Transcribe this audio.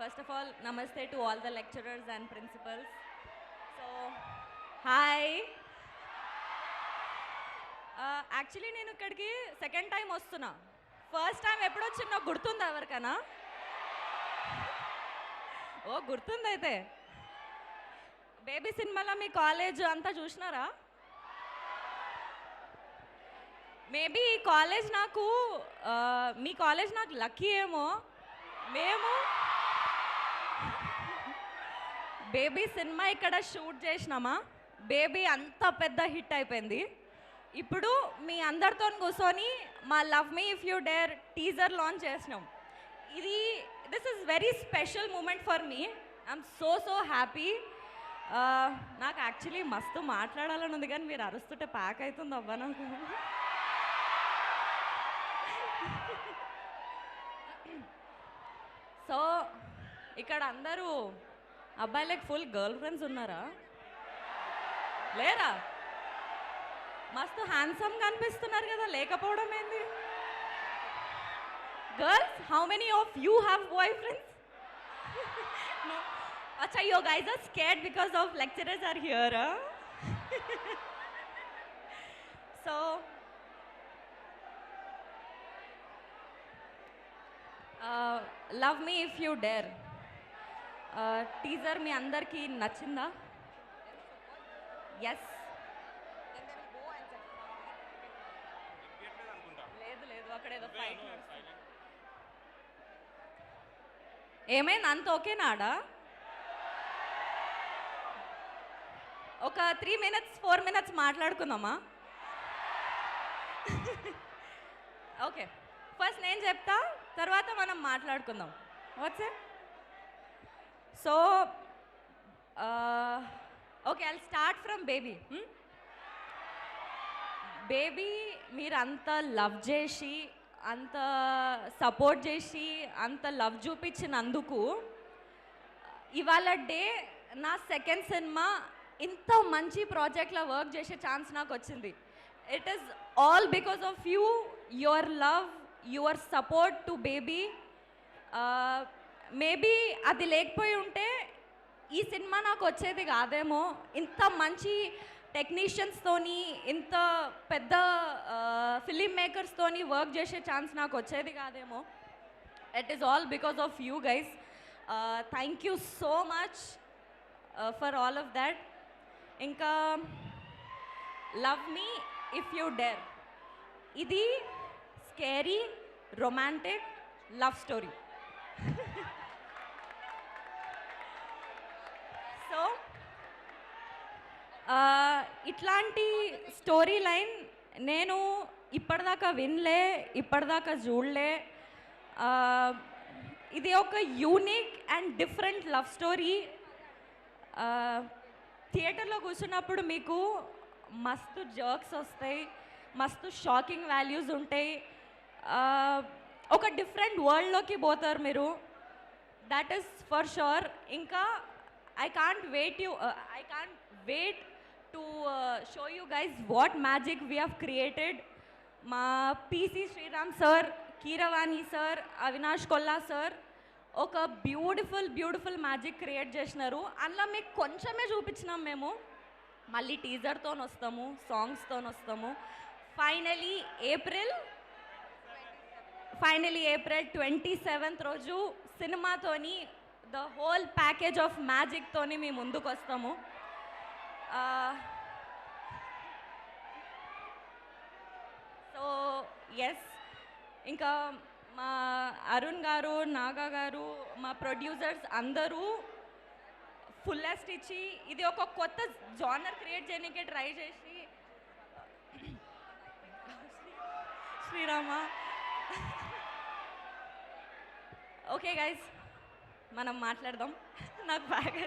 First of all నమస్తే to all the lecturers and principals so hi actually నేను ఇక్కడికి second time వస్తున్నా. First time ఎప్పుడు వచ్చిందో గుర్తుందా ఎవరికైనా? ఓ గుర్తుంది అయితే బేబీ సినిమాలో మీ కాలేజ్ అంతా చూసినారా? మేబీ ఈ కాలేజ్ నాకు uh, మీ కాలేజ్ నాకు లక్కీ ఏమో. మేము బేబీ సినిమా ఇక్కడ షూట్ చేసినామా? బేబీ అంత పెద్ద హిట్ అయిపోయింది. ఇప్పుడు మీ అందరితో కూర్చొని మా love me if you dare teaser launch చేసినాం. ఇది this is very special moment for me I'm so so happy నాకు యాక్చువల్లీ మస్తు మాట్లాడాలని ఉంది కానీ మీరు అరుస్తుంటే ప్యాక్ అవుతుంది అవ్వ నాకు. సో ఇక్కడ అందరూ అబ్బాయిలకు ఫుల్ గర్ల్ ఫ్రెండ్స్ ఉన్నారా? లేరా? మస్తు హ్యాండ్సమ్గా అనిపిస్తున్నారు కదా లేకపోవడం ఏంది? Girls how many of you have boyfriends అచ్చా yo guys are scared because of lecturers are here so love me if you dare teaser మీ అందరికీ నచ్చిందా? ఎస్ లేదు లేదు అక్కడ ఏదో ఫైట్ ఏమైంది? అంత ఓకేనాడా ఒక త్రీ మినిట్స్ ఫోర్ మినిట్స్ మాట్లాడుకుందామా? ఓకే ఫస్ట్ నేను చెప్తా తర్వాత మనం మాట్లాడుకుందాం. What's so okay I start from baby baby మీరు అంత లవ్ చేసి అంత సపోర్ట్ చేసి అంత లవ్ చూపించినందుకు ఇవాళ డే నా సెకండ్ సినిమా ఇంత మంచి ప్రాజెక్ట్లో వర్క్ చేసే ఛాన్స్ నాకు వచ్చింది. It is all because of you your love your support to baby maybe అది లేకపోయి ఉంటే ఈ సినిమా నాకు వచ్చేది కాదేమో. ఇంత మంచి టెక్నీషియన్స్తోని ఇంత పెద్ద ఫిలిం మేకర్స్తోని వర్క్ చేసే ఛాన్స్ నాకు వచ్చేది కాదేమో. It is all because of you guys thank you so much for all of that ఇంకా love me if you dare ఇది scary romantic love story so ఇట్లాంటి స్టోరీ లైన్ నేను ఇప్పటిదాకా వినలే ఇప్పటిదాకా చూడలే. ఇది ఒక unique and different love story థియేటర్లో కూర్చున్నప్పుడు మీకు మస్తు జర్క్స్ వస్తాయి మస్తు షాకింగ్ వాల్యూస్ ఉంటాయి. ఒక డిఫరెంట్ వరల్డ్లోకి పోతారు మీరు. దట్ ఈస్ ఫర్ షూర్ ఇంకా I can't wait you I can't wait to show you guys what magic we have created మా PC Sriram sir Keeravani sir Avinash Kolla sir ఒక beautiful beautiful magic create చేసినారు. అందులో మీకు కొంచెమే చూపించినాం మేము. మళ్ళీ టీజర్తో వస్తాము సాంగ్స్తో వస్తాము. Finally April finally April twenty seventh రోజు సినిమాతోని ద హోల్ ప్యాకేజ్ ఆఫ్ మ్యాజిక్తోని మేము ముందుకు వస్తాము సో ఎస్ ఇంకా మా అరుణ్ గారు నాగా గారు మా ప్రొడ్యూసర్స్ అందరూ ఫుల్లెస్ట్ ఇచ్చి ఇది ఒక కొత్త జానర్ క్రియేట్ చేయడానికి ట్రై చేసి శ్రీరామ. ఓకే గైస్ మనం మాట్లాడదాం. నాకు బాగా